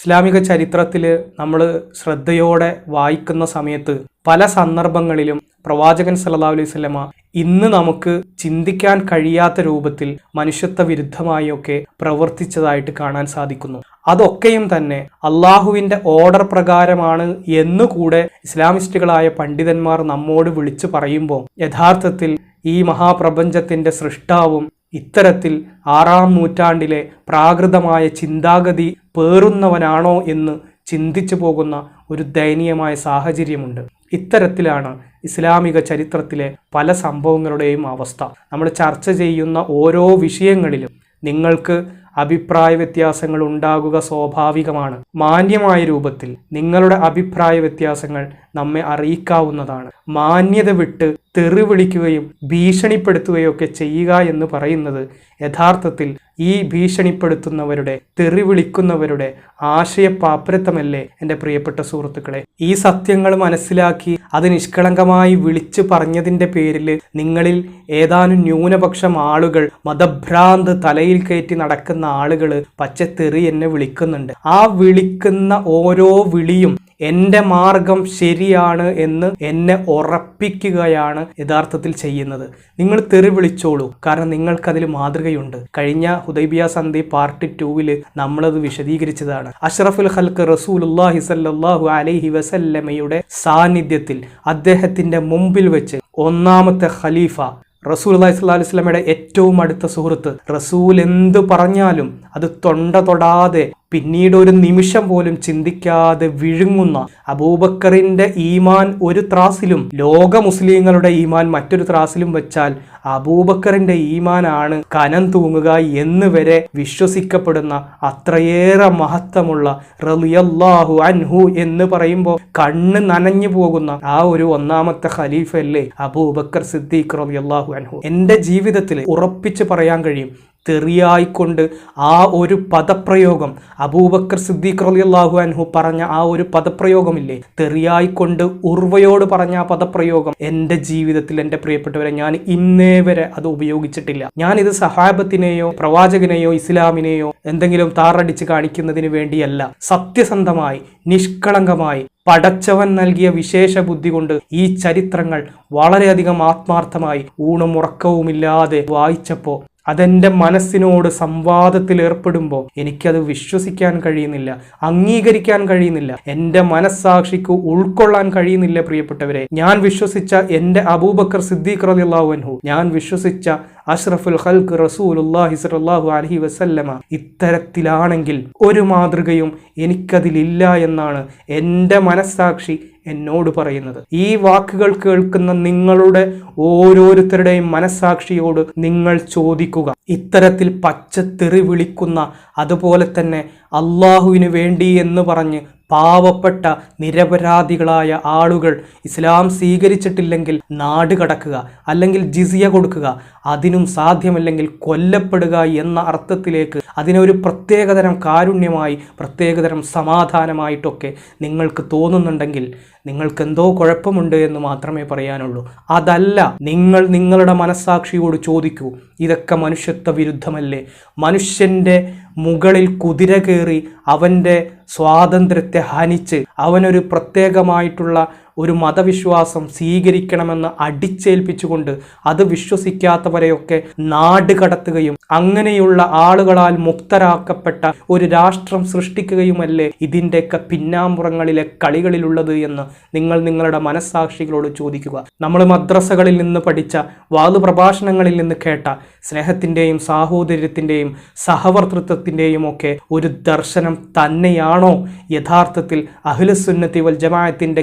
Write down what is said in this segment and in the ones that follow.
ഇസ്ലാമിക ചരിത്രത്തിൽ നമ്മൾ ശ്രദ്ധയോടെ വായിക്കുന്ന സമയത്ത് പല സന്ദർഭങ്ങളിലും പ്രവാചകൻ സല്ലാ അലൈഹി സ്വലമ ഇന്ന് നമുക്ക് ചിന്തിക്കാൻ കഴിയാത്ത രൂപത്തിൽ മനുഷ്യത്വ വിരുദ്ധമായൊക്കെ പ്രവർത്തിച്ചതായിട്ട് കാണാൻ സാധിക്കുന്നു. അതൊക്കെയും തന്നെ അള്ളാഹുവിന്റെ ഓർഡർ പ്രകാരമാണ് എന്നുകൂടെ ഇസ്ലാമിസ്റ്റുകളായ പണ്ഡിതന്മാർ നമ്മോട് വിളിച്ചു പറയുമ്പോൾ യഥാർത്ഥത്തിൽ ഈ മഹാപ്രപഞ്ചത്തിന്റെ സൃഷ്ടാവും ഇത്തരത്തിൽ ആറാം നൂറ്റാണ്ടിലെ പ്രാകൃതമായ ചിന്താഗതി പേറുന്നവനാണോ എന്ന് ചിന്തിച്ചു പോകുന്ന ഒരു ദയനീയമായ സാഹചര്യമുണ്ട്. ഇത്തരത്തിലാണ് ഇസ്ലാമിക ചരിത്രത്തിലെ പല സംഭവങ്ങളുടെയും അവസ്ഥ. നമ്മൾ ചർച്ച ചെയ്യുന്ന ഓരോ വിഷയങ്ങളിലും നിങ്ങൾക്ക് അഭിപ്രായ വ്യത്യാസങ്ങൾ ഉണ്ടാകുക സ്വാഭാവികമാണ്. മാന്യമായ രൂപത്തിൽ നിങ്ങളുടെ അഭിപ്രായ വ്യത്യാസങ്ങൾ നമ്മെ അറിയിക്കാവുന്നതാണ്. മാന്യത വിട്ട് തെറി വിളിക്കുകയും ഭീഷണിപ്പെടുത്തുകയൊക്കെ ചെയ്യുക എന്ന് പറയുന്നത് യഥാർത്ഥത്തിൽ ഈ ഭീഷണിപ്പെടുത്തുന്നവരുടെ തെറി വിളിക്കുന്നവരുടെ ആശയപാപ്പരത്വമല്ലേ എന്റെ പ്രിയപ്പെട്ട സുഹൃത്തുക്കളെ? ഈ സത്യങ്ങൾ മനസ്സിലാക്കി അത് നിഷ്കളങ്കമായി വിളിച്ചു പറഞ്ഞതിന്റെ പേരിൽ നിങ്ങളിൽ ഏതാനും ന്യൂനപക്ഷം ആളുകൾ മതഭ്രാന്ത് തലയിൽ കയറ്റി നടക്കുന്ന ആളുകൾ പച്ചത്തെറി എന്നെ വിളിക്കുന്നുണ്ട്. ആ വിളിക്കുന്ന ഓരോ വിളിയും എന്റെ മാർഗം ശരിയാണ് എന്ന് എന്നെ ഉറപ്പിക്കുകയാണ് യഥാർത്ഥത്തിൽ ചെയ്യുന്നത്. നിങ്ങൾ തെറി വിളിച്ചോളൂ. കാരണം നിങ്ങൾക്കതിൽ മാതൃകയുണ്ട്. കഴിഞ്ഞ ഹുദൈബിയ സന്ധി പാർട്ട് ടൂവിൽ നമ്മളത് വിശദീകരിച്ചതാണ്. അഷ്റഫുൽ ഹൽക്ക് റസൂലുല്ലാഹി സല്ലാഹു അലൈഹി വസല്ലമയുടെ സാന്നിധ്യത്തിൽ അദ്ദേഹത്തിന്റെ മുമ്പിൽ വെച്ച് ഒന്നാമത്തെ ഖലീഫ റസൂൽ അള്ളഹി സ്വല്ലാ അലൈഹി സ്വലമയുടെ ഏറ്റവും അടുത്ത സുഹൃത്ത് റസൂൽ എന്ത് പറഞ്ഞാലും അത് തൊണ്ട തൊടാതെ പിന്നീട് ഒരു നിമിഷം പോലും ചിന്തിക്കാതെ വിഴുങ്ങുന്ന അബൂബക്കറിന്റെ ഈമാൻ ഒരു ത്രാസിലും ലോക മുസ്ലിങ്ങളുടെ ഈമാൻ മറ്റൊരു ത്രാസിലും വെച്ചാൽ അബൂബക്കറിന്റെ ഈമാനാണ് കനം തൂങ്ങുക എന്ന് വരെ വിശ്വസിക്കപ്പെടുന്ന അത്രയേറെ മഹത്വമുള്ള റളിയല്ലാഹു അൻഹു എന്ന് പറയുമ്പോൾ കണ്ണ് നനഞ്ഞു പോകുന്ന ആ ഒരു ഒന്നാമത്തെ ഖലീഫ അല്ലേ അബൂബക്കർ സിദ്ദീഖ് റളിയല്ലാഹു അൻഹു. എന്റെ ജീവിതത്തിൽ ഉറപ്പിച്ച് പറയാൻ കഴിയും തെറിയായിക്കൊണ്ട് ആ ഒരു പദപ്രയോഗം അബൂബക്കർ സിദ്ദീഖ് റളിയല്ലാഹു അൻഹു പറഞ്ഞ ആ ഒരു പദപ്രയോഗമില്ലേ? തെറിയായിക്കൊണ്ട് ഉർവയോട് പറഞ്ഞ ആ പദപ്രയോഗം എന്റെ ജീവിതത്തിൽ എന്റെ പ്രിയപ്പെട്ടവരെ ഞാൻ ഇന്നേ വരെ അത് ഉപയോഗിച്ചിട്ടില്ല. ഞാനിത് സഹാബത്തിനെയോ പ്രവാചകനെയോ ഇസ്ലാമിനെയോ എന്തെങ്കിലും താറടിച്ച് കാണിക്കുന്നതിന് വേണ്ടിയല്ല. സത്യസന്ധമായി നിഷ്കളങ്കമായി പടച്ചവൻ നൽകിയ വിശേഷ ബുദ്ധി കൊണ്ട് ഈ ചരിത്രങ്ങൾ വളരെയധികം ആത്മാർത്ഥമായി ഊണും ഉറക്കവുമില്ലാതെ വായിച്ചപ്പോൾ അതെന്റെ മനസ്സിനോട് സംവാദത്തിൽ ഏർപ്പെടുമ്പോൾ എനിക്കത് വിശ്വസിക്കാൻ കഴിയുന്നില്ല അംഗീകരിക്കാൻ കഴിയുന്നില്ല എന്റെ മനസ്സാക്ഷിക്ക് ഉൾക്കൊള്ളാൻ കഴിയുന്നില്ല പ്രിയപ്പെട്ടവരെ. ഞാൻ വിശ്വസിച്ച എന്റെ അബൂബക്കർ സിദ്ദീഖ് റളിയല്ലാഹു അൻഹു ഞാൻ വിശ്വസിച്ച അഷ്റഫുൽ ഖൽക്ക് റസൂലുല്ലാഹി സ്വല്ലല്ലാഹു അലൈഹി വസല്ലമ ഇത്തരത്തിലാണെങ്കിൽ ഒരു മാതൃകയും എനിക്കതിലില്ല എന്നാണ് എന്റെ മനസ്സാക്ഷി എന്നോട് പറയുന്നത്. ഈ വാക്കുകൾ കേൾക്കുന്ന നിങ്ങളുടെ ഓരോരുത്തരുടെയും മനസ്സാക്ഷിയോട് നിങ്ങൾ ചോദിക്കുക. ഇത്തരത്തിൽ പച്ചത്തെറി വിളിക്കുന്ന അതുപോലെ തന്നെ അള്ളാഹുവിന് വേണ്ടി എന്ന് പറഞ്ഞ് പാവപ്പെട്ട നിരപരാധികളായ ആളുകൾ ഇസ്ലാം സ്വീകരിച്ചിട്ടില്ലെങ്കിൽ നാട് കടക്കുക അല്ലെങ്കിൽ ജിസിയ കൊടുക്കുക അതിനും സാധ്യമല്ലെങ്കിൽ കൊല്ലപ്പെടുക എന്ന അർത്ഥത്തിലേക്ക് അതിനൊരു പ്രത്യേകതരം കാരുണ്യമായി പ്രത്യേകതരം സമാധാനമായിട്ടൊക്കെ നിങ്ങൾക്ക് തോന്നുന്നുണ്ടെങ്കിൽ നിങ്ങൾക്ക് എന്തോ കുഴപ്പമുണ്ട് എന്ന് മാത്രമേ പറയാനുള്ളൂ. അതല്ല നിങ്ങൾ നിങ്ങളുടെ മനസ്സാക്ഷിയോട് ചോദിക്കൂ ഇതൊക്കെ മനുഷ്യത്വ വിരുദ്ധമല്ലേ? മനുഷ്യന്റെ മുകളിൽ കുതിര കയറി അവന്റെ സ്വാതന്ത്ര്യത്തെ ഹനിച്ച് അവനൊരു പ്രത്യേകമായിട്ടുള്ള ഒരു മതവിശ്വാസം സ്വീകരിക്കണമെന്ന് അടിച്ചേൽപ്പിച്ചുകൊണ്ട് അത് വിശ്വസിക്കാത്തവരെയൊക്കെ നാട് കടത്തുകയും അങ്ങനെയുള്ള ആളുകളാൽ മുക്തരാക്കപ്പെട്ട ഒരു രാഷ്ട്രം സൃഷ്ടിക്കുകയുമല്ലേ ഇതിന്റെയൊക്കെ പിന്നാമ്പുറങ്ങളിലെ കളികളിലുള്ളത് എന്ന് നിങ്ങൾ നിങ്ങളുടെ മനസ്സാക്ഷികളോട് ചോദിക്കുക. നമ്മൾ മദ്രസകളിൽ നിന്ന് പഠിച്ച വാതു പ്രഭാഷണങ്ങളിൽ നിന്ന് കേട്ട സ്നേഹത്തിന്റെയും സാഹോദര്യത്തിന്റെയും സഹവർത്തൃത്വത്തിന്റെയും ഒക്കെ ഒരു ദർശനം തന്നെയാണോ? യഥാർത്ഥത്തിൽ അഖിലസുന്നത്തി വൽ ജമാഅത്തിന്റെ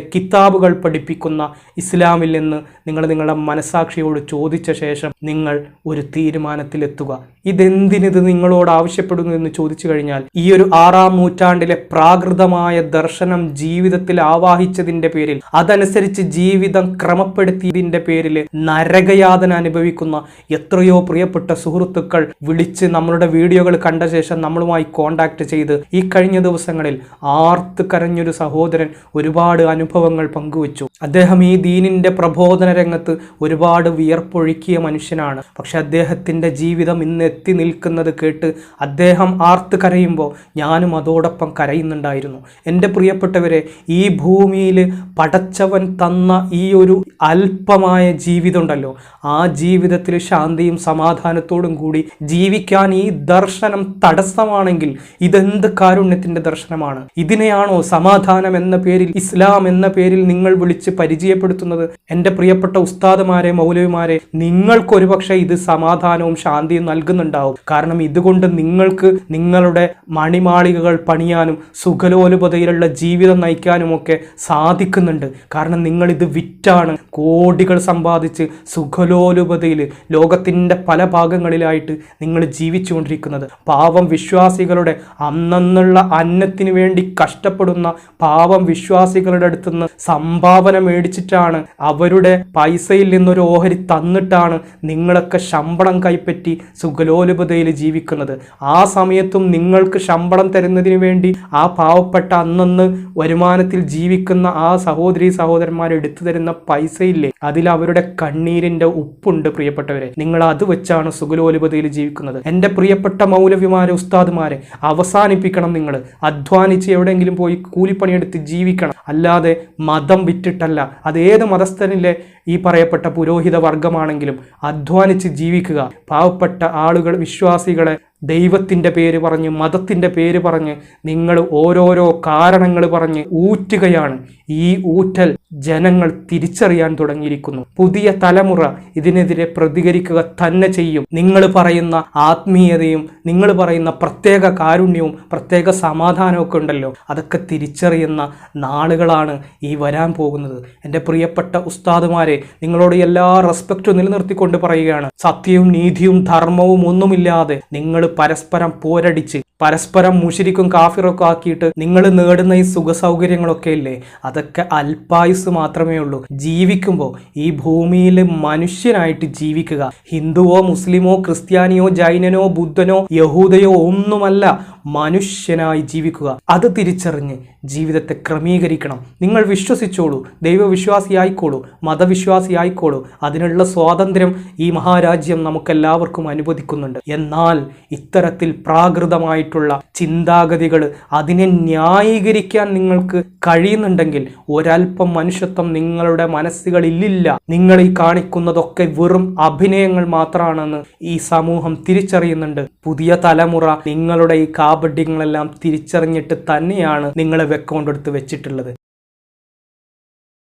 കിതാബുകൾ പഠിപ്പിക്കുന്ന ഇസ്ലാമിൽ നിന്ന് നിങ്ങൾ നിങ്ങളുടെ മനസാക്ഷിയോട് ചോദിച്ച ശേഷം നിങ്ങൾ ഒരു തീരുമാനത്തിലെത്തുക. ഇതെന്തിനിത് നിങ്ങളോട് ആവശ്യപ്പെടുന്നു എന്ന് ചോദിച്ചു കഴിഞ്ഞാൽ ഈ ഒരു ആറാം നൂറ്റാണ്ടിലെ പ്രാകൃതമായ ദർശനം ജീവിതത്തിൽ ആവാഹിച്ചതിന്റെ പേരിൽ അതനുസരിച്ച് ജീവിതം ക്രമപ്പെടുത്തിയതിന്റെ പേരിൽ നരകയാതന അനുഭവിക്കുന്ന എത്രയോ പ്രിയപ്പെട്ട സുഹൃത്തുക്കൾ വിളിച്ച് നമ്മളുടെ വീഡിയോകൾ കണ്ട ശേഷം നമ്മളുമായി കോണ്ടാക്ട് ചെയ്ത് ഈ കഴിഞ്ഞ ദിവസങ്ങളിൽ ആർത്ത് കരഞ്ഞൊരു സഹോദരൻ ഒരുപാട് അനുഭവങ്ങൾ പങ്കു പങ്കുവച്ചു. അദ്ദേഹം ഈ ദീനിന്റെ പ്രബോധന രംഗത്ത് ഒരുപാട് വിയർപ്പൊഴുക്കിയ മനുഷ്യനാണ്. പക്ഷെ അദ്ദേഹത്തിന്റെ ജീവിതം ഇന്ന് എത്തി നിൽക്കുന്നത് കേട്ട് അദ്ദേഹം ആർത്ത് കരയുമ്പോൾ ഞാനും അതോടൊപ്പം കരയുന്നുണ്ടായിരുന്നു. എന്റെ പ്രിയപ്പെട്ടവരെ ഈ ഭൂമിയിൽ പടച്ചവൻ തന്ന ഈ ഒരു അല്പമായ ജീവിതം ഉണ്ടല്ലോ ആ ജീവിതത്തിൽ ശാന്തിയും സമാധാനത്തോടും കൂടി ജീവിക്കാൻ ഈ ദർശനം തടസ്സമാണെങ്കിൽ ഇതെന്ത് കാരുണ്യത്തിന്റെ ദർശനമാണ്? ഇതിനെയാണോ സമാധാനം എന്ന പേരിൽ ഇസ്ലാം എന്ന പേരിൽ നിങ്ങൾ വിളിച്ച് പരിചയപ്പെടുത്തുന്നത്. എന്റെ പ്രിയപ്പെട്ട ഉസ്താദുമാരെ മൗലവിമാരെ നിങ്ങൾക്കൊരു പക്ഷേ ഇത് സമാധാനവും ശാന്തിയും നൽകുന്നുണ്ടാവും. കാരണം ഇതുകൊണ്ട് നിങ്ങൾക്ക് നിങ്ങളുടെ മണിമാളികകൾ പണിയാനും സുഖലോലുപതയിലുള്ള ജീവിതം നയിക്കാനും ഒക്കെ സാധിക്കുന്നുണ്ട്. കാരണം നിങ്ങൾ ഇത് വിറ്റാണ് കോടികൾ സമ്പാദിച്ച് സുഖലോലുപതയിൽ ലോകത്തിന്റെ പല ഭാഗങ്ങളിലായിട്ട് നിങ്ങൾ ജീവിച്ചുകൊണ്ടിരിക്കുന്നത്. പാവം വിശ്വാസികളുടെ അന്നന്നുള്ള അന്നത്തിന് വേണ്ടി കഷ്ടപ്പെടുന്ന പാവം വിശ്വാസികളുടെ അടുത്തുനിന്ന് സംഭാവന മേടിച്ചിട്ടാണ് അവരുടെ പൈസയിൽ നിന്നൊരു ഓഹരി തന്നിട്ടാണ് നിങ്ങളൊക്കെ ശമ്പളം കൈപ്പറ്റി സുഖലോലുപതയിൽ ജീവിക്കുന്നത്. ആ സമയത്തും നിങ്ങൾക്ക് ശമ്പളം തരുന്നതിന് വേണ്ടി ആ പാവപ്പെട്ട അന്നന്ന് വരുമാനത്തിൽ ജീവിക്കുന്ന ആ സഹോദരി സഹോദരന്മാർ എടുത്തു തരുന്ന പൈസയില്ലേ? അതിൽ അവരുടെ കണ്ണീരിന്റെ ഉപ്പുണ്ട് പ്രിയപ്പെട്ടവരെ. നിങ്ങൾ അത് വെച്ചാണ് സുഖലോലുപതയിൽ ജീവിക്കുന്നത്. എന്റെ പ്രിയപ്പെട്ട മൗലവിമാരെ ഉസ്താദുമാരെ അവസാനിപ്പിക്കണം നിങ്ങൾ. അധ്വാനിച്ച് എവിടെയെങ്കിലും പോയി കൂലിപ്പണിയെടുത്ത് ജീവിക്കണം. അല്ലാതെ മതം വിറ്റിട്ടല്ല അത് ഏത് മതസ്ഥനിലെ ഈ പറയപ്പെട്ട പുരോഹിത വർഗമാണെങ്കിലും അധ്വാനിച്ച് ജീവിക്കുക. പാവപ്പെട്ട ആളുകൾ വിശ്വാസികളെ ദൈവത്തിന്റെ പേര് പറഞ്ഞ് മതത്തിന്റെ പേര് പറഞ്ഞ് നിങ്ങൾ ഓരോരോ കാരണങ്ങൾ പറഞ്ഞ് ഊറ്റുകയാണ്. ഈ ഊറ്റൽ ജനങ്ങൾ തിരിച്ചറിയാൻ തുടങ്ങിയിരിക്കുന്നു. പുതിയ തലമുറ ഇതിനെതിരെ പ്രതികരിക്കുക തന്നെ ചെയ്യും. നിങ്ങൾ പറയുന്ന ആത്മീയതയും നിങ്ങൾ പറയുന്ന പ്രത്യേക കാരുണ്യവും പ്രത്യേക സമാധാനമൊക്കെ ഉണ്ടല്ലോ. അതൊക്കെ തിരിച്ചറിയുന്ന നാളുകളാണ് ഈ വരാൻ പോകുന്നത്. എന്റെ പ്രിയപ്പെട്ട ഉസ്താദുമാരെ നിങ്ങളോട് എല്ലാ റെസ്പെക്റ്റും നിലനിർത്തിക്കൊണ്ട് പറയുകയാണ്. സത്യവും നീതിയും ധർമ്മവും ഒന്നുമില്ലാതെ നിങ്ങൾ പരസ്പരം പോരടിച്ച് പരസ്പരം മുഷിരിക്കും കാഫിറൊക്കെ ആക്കിയിട്ട് നിങ്ങൾ നേടുന്ന ഈ സുഖ സൗകര്യങ്ങളൊക്കെ ഇല്ലേ? അതൊക്കെ അൽപായുസ് മാത്രമേ ഉള്ളൂ. ജീവിക്കുമ്പോൾ ഈ ഭൂമിയിൽ മനുഷ്യനായിട്ട് ജീവിക്കുക. ഹിന്ദുവോ മുസ്ലിമോ ക്രിസ്ത്യാനിയോ ജൈനനോ ബുദ്ധനോ യഹൂദയോ ഒന്നുമല്ല മനുഷ്യനായി ജീവിക്കുക. അത് തിരിച്ചറിഞ്ഞ് ജീവിതത്തെ ക്രമീകരിക്കണം. നിങ്ങൾ വിശ്വസിച്ചോളൂ ദൈവവിശ്വാസിയായിക്കോളൂ മതവിശ്വാസിയായിക്കോളൂ. അതിനുള്ള സ്വാതന്ത്ര്യം ഈ മഹാരാജ്യം നമുക്കെല്ലാവർക്കും അനുവദിക്കുന്നുണ്ട്. എന്നാൽ ഇത്തരത്തിൽ പ്രാകൃതമായിട്ടുള്ള ചിന്താഗതികൾ അതിനെ ന്യായീകരിക്കാൻ നിങ്ങൾക്ക് കഴിയുന്നുണ്ടെങ്കിൽ ഒരൽപ്പം മനുഷ്യത്വം നിങ്ങളുടെ മനസ്സുകളിലില്ല. നിങ്ങൾ ഈ കാണിക്കുന്നതൊക്കെ വെറും അഭിനയങ്ങൾ മാത്രമാണെന്ന് ഈ സമൂഹം തിരിച്ചറിയുന്നുണ്ട്. പുതിയ തലമുറ നിങ്ങളുടെ ഈ കാപഡ്യങ്ങളെല്ലാം തിരിച്ചറിഞ്ഞിട്ട് തന്നെയാണ് നിങ്ങളെ വെക്കൗണ്ടെടുത്ത് വെച്ചിട്ടുള്ളത്